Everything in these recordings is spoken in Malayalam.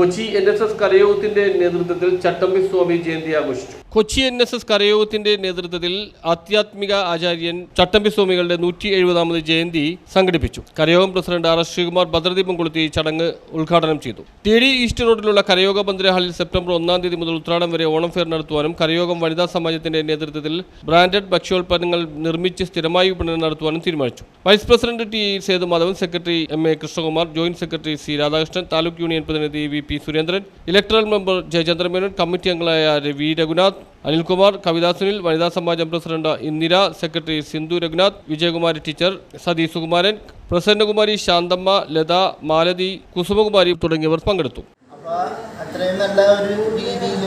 Kochi N S S കരയോഗത്തിന്റെ നേതൃത്വത്തിൽ ചട്ടമ്പി സ്വാമി ജയന്തി ആഘോഷിച്ചു. കൊച്ചി എൻ എസ് എസ് കരയോഗത്തിന്റെ നേതൃത്വത്തിൽ ആധ്യാത്മിക ആചാര്യൻ ചട്ടമ്പി സ്വാമികളുടെ നൂറ്റി എഴുപതാമത് ജയന്തി സംഘടിപ്പിച്ചു. കരയോഗം പ്രസിഡന്റ് ആർ എസ് ശ്രീകുമാർ ഭദ്രദീപം കൊളുത്തി ചടങ്ങ് ഉദ്ഘാടനം ചെയ്തു. ടി ഈസ്റ്റ് റോഡിലുള്ള കരയോഗ മന്ദിര ഹാളിൽ സെപ്റ്റംബർ ഒന്നാം തീയതി മുതൽ ഉത്രാടം വരെ ഓണം ഫെയർ നടത്തുവാനും കരയോഗം വനിതാ സമാജത്തിന്റെ നേതൃത്വത്തിൽ ബ്രാൻഡഡ് ഭക്ഷ്യോൽപ്പന്നങ്ങൾ നിർമ്മിച്ച് സ്ഥിരമായി വിപണനം നടത്തുവാനും തീരുമാനിച്ചു. Vice president T Sethumadhavan secretary M A Krishnakumar joint secretary C Radhakrishnan taluk union പ്രതിനിധി V P Surendran electoral member Jayachandramenon committee അംഗങ്ങളായ Ravi Raghunath Anilkumar Kavitha Sunil Vanitha Samajam president Indira secretary Sindhu Raghunath Vijayakumari teacher Sathi Sukumaran Prasannakumari Santhamma Latha Malathi Kusumakumari തുടങ്ങിയവർ പങ്കെടുത്തു. അത്രയും നല്ല ഒരു രീതിയിൽ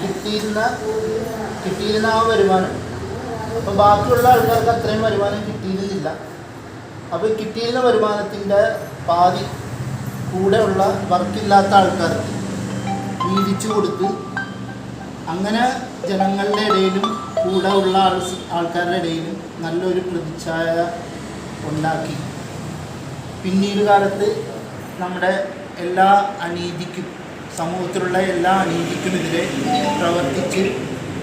കിട്ടിയിരുന്ന കിട്ടിയിരുന്ന ആ വരുമാനം. അപ്പോൾ ബാക്കിയുള്ള ആൾക്കാർക്ക് അത്രയും വരുമാനം കിട്ടിയിരുന്നില്ല. അപ്പോൾ കിട്ടിയിരുന്ന വരുമാനത്തിന്റെ പാതി കൂടെയുള്ള വർക്കില്ലാത്ത ആൾക്കാർക്ക് വീതിച്ചു കൊടുത്ത് അങ്ങനെ ജനങ്ങളുടെ ഇടയിലും കൂടെ ഉള്ള ആൾ ആൾക്കാരുടെ ഇടയിലും നല്ലൊരു പ്രതിച്ഛായ ഉണ്ടാക്കി. പിന്നീട് കാലത്ത് നമ്മുടെ എല്ലാ അനീതിക്കും സമൂഹത്തിലുള്ള എല്ലാ അനീതിക്കുമെതിരെ പ്രവർത്തിച്ച്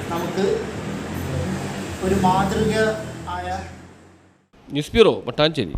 നമുക്ക് ഒരു മാതൃക ആയ ന്യൂസ് ബ്യൂറോ മട്ടാഞ്ചേരി